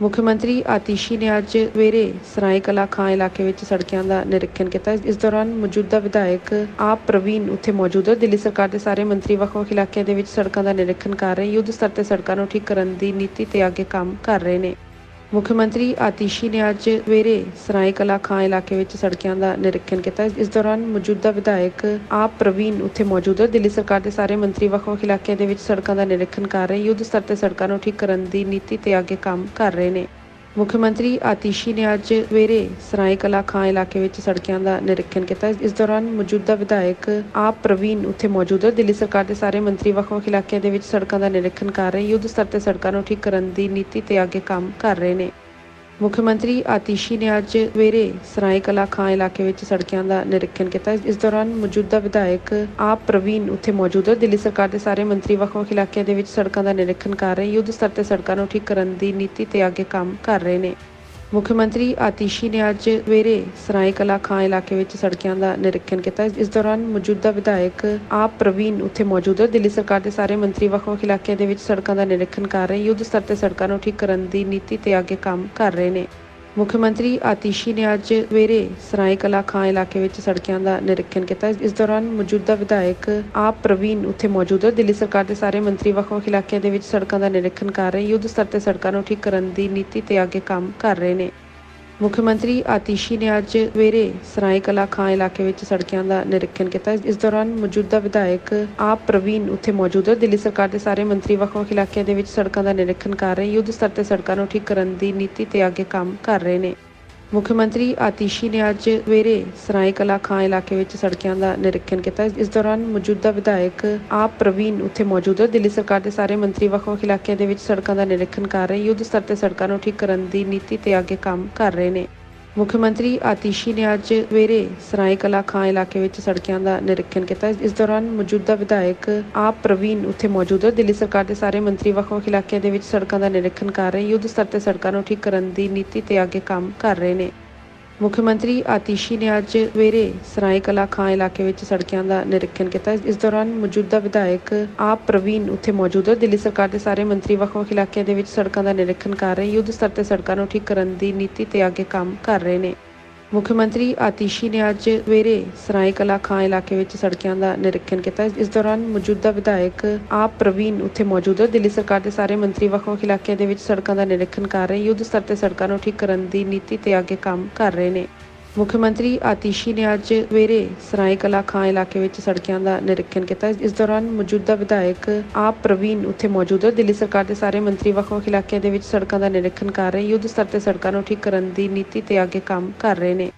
ਮੁੱਖ ਮੰਤਰੀ ਆਤਿਸ਼ੀ ਨੇ ਅੱਜ ਸਵੇਰੇ ਸਰਾਏ ਕਲਾ ਖਾਂ ਇਲਾਕੇ ਵਿੱਚ ਸੜਕਾਂ ਦਾ ਨਿਰੀਖਣ ਕੀਤਾ। ਇਸ ਦੌਰਾਨ ਮੌਜੂਦਾ ਵਿਧਾਇਕ ਆਪ ਪ੍ਰਵੀਨ ਉੱਥੇ ਮੌਜੂਦ ਹੈ ਦਿੱਲੀ ਸਰਕਾਰ ਦੇ ਸਾਰੇ ਮੰਤਰੀ ਵੱਖ-ਵੱਖ ਇਲਾਕਿਆਂ ਦੇ ਵਿੱਚ ਸੜਕਾਂ ਦਾ ਨਿਰੀਖਣ ਕਰ ਰਹੇ ਯੁੱਧ ਸਤਰ ਤੇ ਸੜਕਾਂ ਨੂੰ ਠੀਕ ਕਰਨ ਦੀ ਨੀਤੀ ਤੇ ਅੱਗੇ ਕੰਮ ਕਰ ਰਹੇ ਨੇ। ਮੁੱਖ ਮੰਤਰੀ ਆਤੀਸ਼ੀ ਨੇ ਅੱਜ ਸਵੇਰੇ ਸਰਾਏ ਕਲਾ ਖਾਂ ਇਲਾਕੇ ਵਿੱਚ ਸੜਕਾਂ ਦਾ ਨਿਰੀਖਣ ਕੀਤਾ। ਇਸ ਦੌਰਾਨ ਮੌਜੂਦਾ ਵਿਧਾਇਕ ਆਪ ਪ੍ਰਵੀਨ ਉੱਥੇ ਮੌਜੂਦ ਹੈ ਦਿੱਲੀ ਸਰਕਾਰ ਦੇ ਸਾਰੇ ਮੰਤਰੀ ਵੱਖ-ਵੱਖ ਇਲਾਕਿਆਂ ਦੇ ਵਿੱਚ ਸੜਕਾਂ ਦਾ ਨਿਰੀਖਣ ਕਰ ਰਹੇ ਯੁੱਧ ਸਤਰ ਤੇ ਸੜਕਾਂ ਨੂੰ ਠੀਕ ਕਰਨ ਦੀ ਨੀਤੀ ਤੇ ਅੱਗੇ ਕੰਮ ਕਰ ਰਹੇ ਨੇ। ਮੁੱਖ ਮੰਤਰੀ ਆਤੀਸ਼ੀ ਨੇ ਅੱਜ ਸਵੇਰੇ ਸਰਾਏ ਕਲਾ ਖਾਂ ਇਲਾਕੇ ਵਿੱਚ ਸੜਕਾਂ ਦਾ ਨਿਰੀਖਣ ਕੀਤਾ। ਇਸ ਦੌਰਾਨ ਮੌਜੂਦਾ ਵਿਧਾਇਕ ਆਪ ਪ੍ਰਵੀਨ ਉੱਥੇ ਮੌਜੂਦ ਹੈ। ਦਿੱਲੀ ਸਰਕਾਰ ਦੇ ਸਾਰੇ ਮੰਤਰੀ ਵੱਖ-ਵੱਖ ਇਲਾਕਿਆਂ ਦੇ ਵਿੱਚ ਸੜਕਾਂ ਦਾ ਨਿਰੀਖਣ ਕਰ ਰਹੇ ਯੁੱਧ ਸਤਰ ਤੇ ਸੜਕਾਂ ਨੂੰ ਠੀਕ ਕਰਨ ਦੀ ਨੀਤੀ ਤੇ ਅੱਗੇ ਕੰਮ ਕਰ ਰਹੇ ਨੇ। ਮੁੱਖ ਮੰਤਰੀ ਆਤੀਸ਼ੀ ਨੇ ਅੱਜ ਸਵੇਰੇ ਸਰਾਏ ਕਲਾ ਖਾਂ ਇਲਾਕੇ ਵਿੱਚ ਸੜਕਾਂ ਦਾ ਨਿਰੀਖਣ ਕੀਤਾ। ਇਸ ਦੌਰਾਨ ਮੌਜੂਦਾ ਵਿਧਾਇਕ ਆਪ ਪ੍ਰਵੀਨ ਉੱਥੇ ਮੌਜੂਦ ਹੈ ਦਿੱਲੀ ਸਰਕਾਰ ਦੇ ਸਾਰੇ ਮੰਤਰੀ ਵੱਖ-ਵੱਖ ਇਲਾਕਿਆਂ ਦੇ ਵਿੱਚ ਸੜਕਾਂ ਦਾ ਨਿਰੀਖਣ ਕਰ ਰਹੇ ਯੁੱਧ ਸਤਰ ਤੇ ਸੜਕਾਂ ਨੂੰ ਠੀਕ ਕਰਨ ਦੀ ਨੀਤੀ ਤੇ ਅੱਗੇ ਕੰਮ ਕਰ ਰਹੇ ਨੇ। ਮੁੱਖ ਮੰਤਰੀ ਆਤੀਸ਼ੀ ਨੇ ਅੱਜ ਸਵੇਰੇ ਸਰਾਏ ਕਲਾ ਖਾਂ ਇਲਾਕੇ ਵਿੱਚ ਸੜਕਾਂ ਦਾ ਨਿਰੀਖਣ ਕੀਤਾ। ਇਸ ਦੌਰਾਨ ਮੌਜੂਦਾ ਵਿਧਾਇਕ ਆਪ ਪ੍ਰਵੀਨ ਉੱਥੇ ਮੌਜੂਦ ਹੈ ਦਿੱਲੀ ਸਰਕਾਰ ਦੇ ਸਾਰੇ ਮੰਤਰੀ ਵੱਖ-ਵੱਖ ਇਲਾਕਿਆਂ ਦੇ ਵਿੱਚ ਸੜਕਾਂ ਦਾ ਨਿਰੀਖਣ ਕਰ ਰਹੇ ਯੁੱਧ ਸਤਰ ਤੇ ਸੜਕਾਂ ਨੂੰ ਠੀਕ ਕਰਨ ਦੀ ਨੀਤੀ ਤੇ ਅੱਗੇ ਕੰਮ ਕਰ ਰਹੇ ਨੇ। ਮੁੱਖ ਮੰਤਰੀ ਆਤਿਸ਼ੀ ਨੇ ਅੱਜ ਸਵੇਰੇ ਸਰਾਏ ਕਲਾ ਖਾਂ ਇਲਾਕੇ ਵਿੱਚ ਸੜਕਾਂ ਦਾ ਨਿਰੀਖਣ ਕੀਤਾ। ਇਸ ਦੌਰਾਨ ਮੌਜੂਦਾ ਵਿਧਾਇਕ ਆਪ ਪ੍ਰਵੀਨ ਉੱਥੇ ਮੌਜੂਦ ਹੈ ਦਿੱਲੀ ਸਰਕਾਰ ਦੇ ਸਾਰੇ ਮੰਤਰੀ ਵੱਖ-ਵੱਖ ਇਲਾਕਿਆਂ ਦੇ ਵਿੱਚ ਸੜਕਾਂ ਦਾ ਨਿਰੀਖਣ ਕਰ ਰਹੇ ਯੁੱਧ ਸਤਰ ਤੇ ਸੜਕਾਂ ਨੂੰ ਠੀਕ ਕਰਨ ਦੀ ਨੀਤੀ ਤੇ ਅੱਗੇ ਕੰਮ ਕਰ ਰਹੇ ਨੇ। ਮੁੱਖ ਮੰਤਰੀ ਆਤੀਸ਼ੀ ਨੇ ਅੱਜ ਸਵੇਰੇ ਸਰਾਏ ਕਲਾ ਖਾਂ ਇਲਾਕੇ ਵਿੱਚ ਸੜਕਾਂ ਦਾ ਨਿਰੀਖਣ ਕੀਤਾ। ਇਸ ਦੌਰਾਨ ਮੌਜੂਦਾ ਵਿਧਾਇਕ ਆਪ ਪ੍ਰਵੀਨ ਉੱਥੇ ਮੌਜੂਦ ਹੈ ਦਿੱਲੀ ਸਰਕਾਰ ਦੇ ਸਾਰੇ ਮੰਤਰੀ ਵੱਖ-ਵੱਖ ਇਲਾਕਿਆਂ ਦੇ ਵਿੱਚ ਸੜਕਾਂ ਦਾ ਨਿਰੀਖਣ ਕਰ ਰਹੇ ਯੁੱਧ ਸਤਰ ਤੇ ਸੜਕਾਂ ਨੂੰ ਠੀਕ ਕਰਨ ਦੀ ਨੀਤੀ ਤੇ ਅੱਗੇ ਕੰਮ ਕਰ ਰਹੇ ਨੇ। ਮੁੱਖ ਮੰਤਰੀ ਆਤੀਸ਼ੀ ਨੇ ਅੱਜ ਸਵੇਰੇ ਸਰਾਏ ਕਲਾ ਖਾਂ ਇਲਾਕੇ ਵਿੱਚ ਸੜਕਾਂ ਦਾ ਨਿਰੀਖਣ ਕੀਤਾ। ਇਸ ਦੌਰਾਨ ਮੌਜੂਦਾ ਵਿਧਾਇਕ ਆਪ ਪ੍ਰਵੀਨ ਉੱਥੇ ਮੌਜੂਦ ਹੈ ਦਿੱਲੀ ਸਰਕਾਰ ਦੇ ਸਾਰੇ ਮੰਤਰੀ ਵੱਖ-ਵੱਖ ਇਲਾਕਿਆਂ ਦੇ ਵਿੱਚ ਸੜਕਾਂ ਦਾ ਨਿਰੀਖਣ ਕਰ ਰਹੇ ਯੁੱਧ ਸਤਰ ਤੇ ਸੜਕਾਂ ਨੂੰ ਠੀਕ ਕਰਨ ਦੀ ਨੀਤੀ ਤੇ ਅੱਗੇ ਕੰਮ ਕਰ ਰਹੇ ਨੇ। ਮੁੱਖ ਮੰਤਰੀ ਆਤੀਸ਼ੀ ਨੇ ਅੱਜ ਸਵੇਰੇ ਸਰਾਏ ਕਲਾ ਖਾਂ ਇਲਾਕੇ ਵਿੱਚ ਸੜਕਾਂ ਦਾ ਨਿਰੀਖਣ ਕੀਤਾ। ਇਸ ਦੌਰਾਨ ਮੌਜੂਦਾ ਵਿਧਾਇਕ ਆਪ ਪ੍ਰਵੀਨ ਉੱਥੇ ਮੌਜੂਦ ਹੈ ਦਿੱਲੀ ਸਰਕਾਰ ਦੇ ਸਾਰੇ ਮੰਤਰੀ ਵੱਖ-ਵੱਖ ਇਲਾਕਿਆਂ ਦੇ ਵਿੱਚ ਸੜਕਾਂ ਦਾ ਨਿਰੀਖਣ ਕਰ ਰਹੇ ਯੁੱਧ ਸਤਰ ਤੇ ਸੜਕਾਂ ਨੂੰ ਠੀਕ ਕਰਨ ਦੀ ਨੀਤੀ ਤੇ ਅੱਗੇ ਕੰਮ ਕਰ ਰਹੇ ਨੇ। ਮੁੱਖ ਮੰਤਰੀ ਆਤੀਸ਼ੀ ਨੇ ਅੱਜ ਸਵੇਰੇ ਸਰਾਏ ਕਲਾ ਖਾਂ ਇਲਾਕੇ ਵਿੱਚ ਸੜਕਾਂ ਦਾ ਨਿਰੀਖਣ ਕੀਤਾ। ਇਸ ਦੌਰਾਨ ਮੌਜੂਦਾ ਵਿਧਾਇਕ ਆਪ ਪ੍ਰਵੀਨ ਉੱਥੇ ਮੌਜੂਦ ਹੈ ਦਿੱਲੀ ਸਰਕਾਰ ਦੇ ਸਾਰੇ ਮੰਤਰੀ ਵੱਖ-ਵੱਖ ਇਲਾਕਿਆਂ ਦੇ ਵਿੱਚ ਸੜਕਾਂ ਦਾ ਨਿਰੀਖਣ ਕਰ ਰਹੇ ਯੁੱਧ ਸਤਰ ਤੇ ਸੜਕਾਂ ਨੂੰ ਠੀਕ ਕਰਨ ਦੀ ਨੀਤੀ ਤੇ ਅੱਗੇ ਕੰਮ ਕਰ ਰਹੇ ਨੇ। ਮੁੱਖ ਮੰਤਰੀ ਆਤੀਸ਼ੀ ਨੇ ਅੱਜ ਸਵੇਰੇ ਸਰਾਏ ਕਲਾ ਖਾਂ ਇਲਾਕੇ ਵਿੱਚ ਸੜਕਾਂ ਦਾ ਨਿਰੀਖਣ ਕੀਤਾ। ਇਸ ਦੌਰਾਨ ਮੌਜੂਦਾ ਵਿਧਾਇਕ ਆਪ ਪ੍ਰਵੀਨ ਉੱਥੇ ਮੌਜੂਦ ਹੈ ਦਿੱਲੀ ਸਰਕਾਰ ਦੇ ਸਾਰੇ ਮੰਤਰੀ ਵੱਖ-ਵੱਖ ਇਲਾਕਿਆਂ ਦੇ ਵਿੱਚ ਸੜਕਾਂ ਦਾ ਨਿਰੀਖਣ ਕਰ ਰਹੇ ਯੁੱਧ ਸਤਰ ਤੇ ਸੜਕਾਂ ਨੂੰ ਠੀਕ ਕਰਨ ਦੀ ਨੀਤੀ ਤੇ ਅੱਗੇ ਕੰਮ ਕਰ ਰਹੇ ਨੇ। ਮੁੱਖ ਮੰਤਰੀ ਆਤੀਸ਼ੀ ਨੇ ਅੱਜ ਸਵੇਰੇ ਸਰਾਏ ਕਲਾ ਖਾਂ ਇਲਾਕੇ ਵਿੱਚ ਸੜਕਾਂ ਦਾ ਨਿਰੀਖਣ ਕੀਤਾ। ਇਸ ਦੌਰਾਨ ਮੌਜੂਦਾ ਵਿਧਾਇਕ ਆਪ ਪ੍ਰਵੀਨ ਉੱਥੇ ਮੌਜੂਦ ਹੈ ਦਿੱਲੀ ਸਰਕਾਰ ਦੇ ਸਾਰੇ ਮੰਤਰੀ ਵੱਖ-ਵੱਖ ਇਲਾਕਿਆਂ ਦੇ ਵਿੱਚ ਸੜਕਾਂ ਦਾ ਨਿਰੀਖਣ ਕਰ ਰਹੇ। ਯੁੱਧ ਸਤਰ ਤੇ ਸੜਕਾਂ ਨੂੰ ਠੀਕ ਕਰਨ ਦੀ ਨੀਤੀ ਤੇ ਅੱਗੇ ਕੰਮ ਕਰ ਰਹੇ ਨੇ।